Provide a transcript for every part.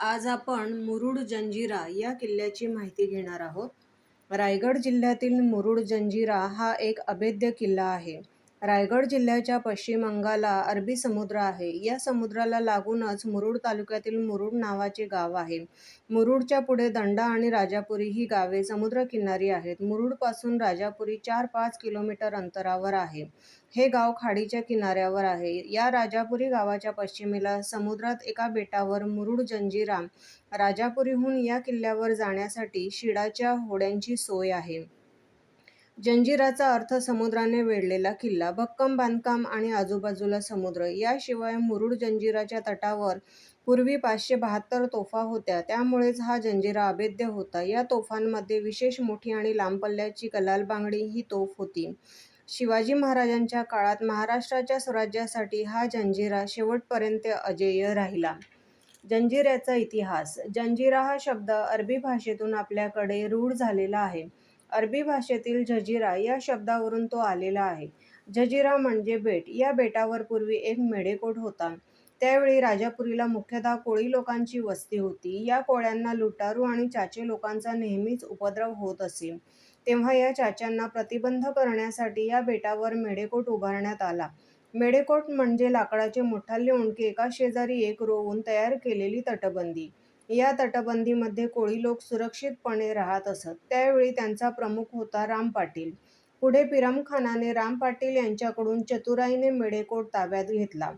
आज आपण मुरुड जंजिरा या किल्ल्याची माहिती घेणार आहोत. रायगड जिल्ह्यातील मुरुड जंजिरा हा एक अभेद्य किल्ला आहे. रायगड जिल्ह्याच्या पश्चिम अंगाला अरबी समुद्र आहे. या समुद्राला लागूनच मुरुड तालुक्यातील मुरुड नावाचे गाव आहे. मुरुडच्या पुढे दंडा आणि राजापुरी ही गावे समुद्रकिनारी आहेत. मुरुडपासून राजापुरी चार-पाच किलोमीटर अंतरावर आहे. हे गाव खाडीच्या किनाऱ्यावर आहे. या राजापुरी गावाच्या पश्चिमेला समुद्रात एका बेटावर मुरुड जंजिरा राजापुरीहून या किल्ल्यावर जाण्यासाठी शिडाच्या होड्यांची सोय आहे. जंजिराचा अर्थ समुद्राने वेढलेला किल्ला. भक्कम बांधकाम आणि आजूबाजूला समुद्र. याशिवाय मुरुड जंजिराच्या तटावर पूर्वी पाचशे बहात्तर तोफा होत्या. त्यामुळेच हा जंजिरा अभेद्य होता. या तोफांमध्ये विशेष मोठी आणि लांब पल्ल्याची कलालबांगडी ही तोफ होती. शिवाजी महाराजांच्या काळात महाराष्ट्राच्या स्वराज्यासाठी हा जंजिरा शेवटपर्यंत अजेय राहिला. जंजिऱ्याचा इतिहास जंजिरा हा शब्द अरबी भाषेतून आपल्याकडे रूढ झालेला आहे. अरबी भाषेतील झजिरा या शब्दावरून तो आलेला आहे. झजिरा म्हणजे बेट. या बेटावर पूर्वी एक मेढेकोट होता. त्यावेळी राजापुरीला मुख्यतः कोळी लोकांची वस्ती होती. या कोळ्यांना लुटारू आणि चाचे लोकांचा नेहमीच उपद्रव होत असे. तेव्हा या चाच्यांना प्रतिबंध करण्यासाठी या बेटावर मेढेकोट उभारण्यात आला. मेढेकोट म्हणजे लाकडाचे मोठाले ओंडके एकाशेजारी एक रोवून तयार केलेली तटबंदी. या तटबंदीमध्ये कोळी लोक सुरक्षितपणे राहत असत. त्यावेळी त्यांचा प्रमुख होता राम पाटील. पुढे पिरमखानाने राम पाटील यांच्याकडून चतुराईने मेढेकोट ताब्यात घेतला.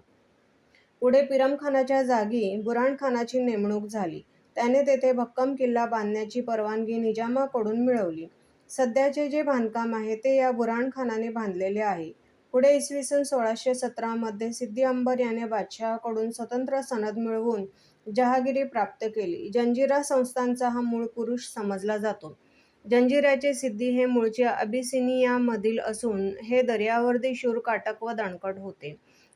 पुढे पिरमखानाच्या जागी बुराणखानाची नेमणूक झाली. त्याने तेथे भक्कम किल्ला बांधण्याची परवानगी निजामाकडून मिळवली. सध्याचे जे बांधकाम आहे ते या बुराणखानाने बांधलेले आहे. पुढे इसवी सन सोळाशे सतरामध्ये सिद्धी अंबर याने बादशहाकडून स्वतंत्र सनद मिळवून जहागिरी प्राप्त केली. जंजिरा संस्थांचा हा मूळ पुरुष समजला जातो. जंजिराचे सिद्धी हे मूळचे अबिसिनियामधील असून हे दर्यावर्दी शूर, काटक व दणकट होते.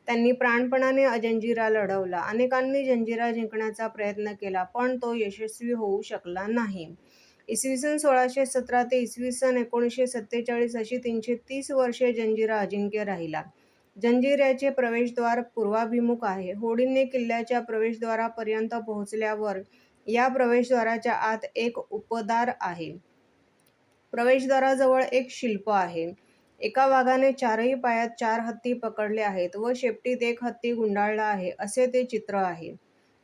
त्यांनी प्राणपणाने अजंजिरा लढवला. अनेकांनी जंजिरा जिंकण्याचा प्रयत्न केला पण तो यशस्वी होऊ शकला नाही. इसवी सन सोळाशे सतरा ते इसवी सन एकोणीसशे सत्तेचाळीस अशी तीनशे तीस वर्षे जंजिरा अजिंक्य राहिला. जंजिऱ्याचे प्रवेशद्वार पूर्वाभिमुख आहे. होडीने किल्ल्याच्या प्रवेशद्वारापर्यंत पोहोचल्यावर या प्रवेशद्वाराच्या आत एक उपदार आहे. प्रवेशद्वाराजवळ एक शिल्प आहे. एका वाघाने चारही पायात चार हत्ती पकडले आहेत व शेपटीत एक हत्ती गुंडाळला आहे असे ते चित्र आहे.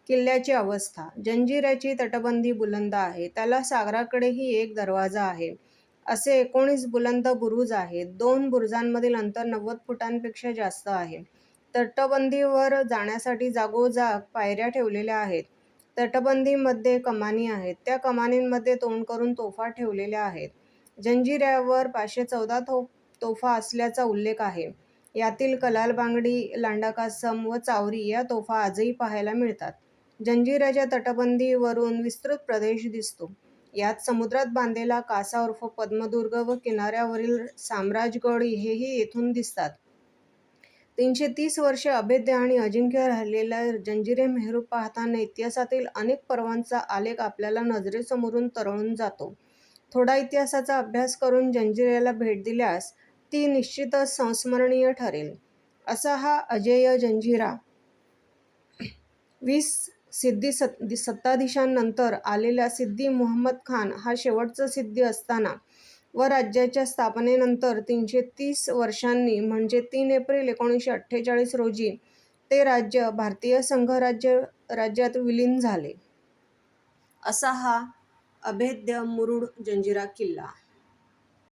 किल्ल्याची अवस्था जंजिऱ्याची तटबंदी बुलंद आहे. त्याला सागराकडेही एक दरवाजा आहे. असे एकोणीस बुलंद बुरुज आहेत. दोन बुरुजांमधील अंतर नव्वद फुटांपेक्षा जास्त आहे. तटबंदीवर जाण्यासाठी जागोजाग पायऱ्या ठेवलेल्या आहेत. तटबंदीमध्ये कमानी आहेत. त्या कमानींमध्ये तोंड करून तोफा ठेवलेल्या आहेत. जंजिऱ्यावर पाचशे चौदा तोफा असल्याचा उल्लेख आहे. यातील कलाल बांगडी लांडाकासम व चावरी या तोफा आजही पाहायला मिळतात. जंजिराच्या तटबंदीवरून विस्तृत प्रदेश दिसतो. यात समुद्रात बांधलेला कासा उर्फ पद्मदुर्ग व किनाऱ्यावरील साम्राजगड हेही येथून दिसतात. तीनशे तीस वर्षे अभेद्य आणि अजिंक्य राहिलेला जंजिरे मेहरू पाहताना इतिहासातील अनेक पर्वांचा आलेख आपल्याला नजरेसमोरून तरळून जातो. थोडा इतिहासाचा अभ्यास करून जंजिऱ्याला भेट दिल्यास ती निश्चितच संस्मरणीय ठरेल. असा हा अजेय जंजिरा. वीस सिद्धी सत् सत्ताधीशांनंतर आलेला सिद्धी मुहम्मद खान हा शेवटचा सिद्धी असताना व राज्याच्या स्थापनेनंतर तीनशे तीस वर्षांनी म्हणजे तीन एप्रिल एकोणीसशे अठ्ठेचाळीस रोजी ते राज्य भारतीय संघराज्यात विलीन झाले. असा हा अभेद्य मुरुड जंजिरा किल्ला.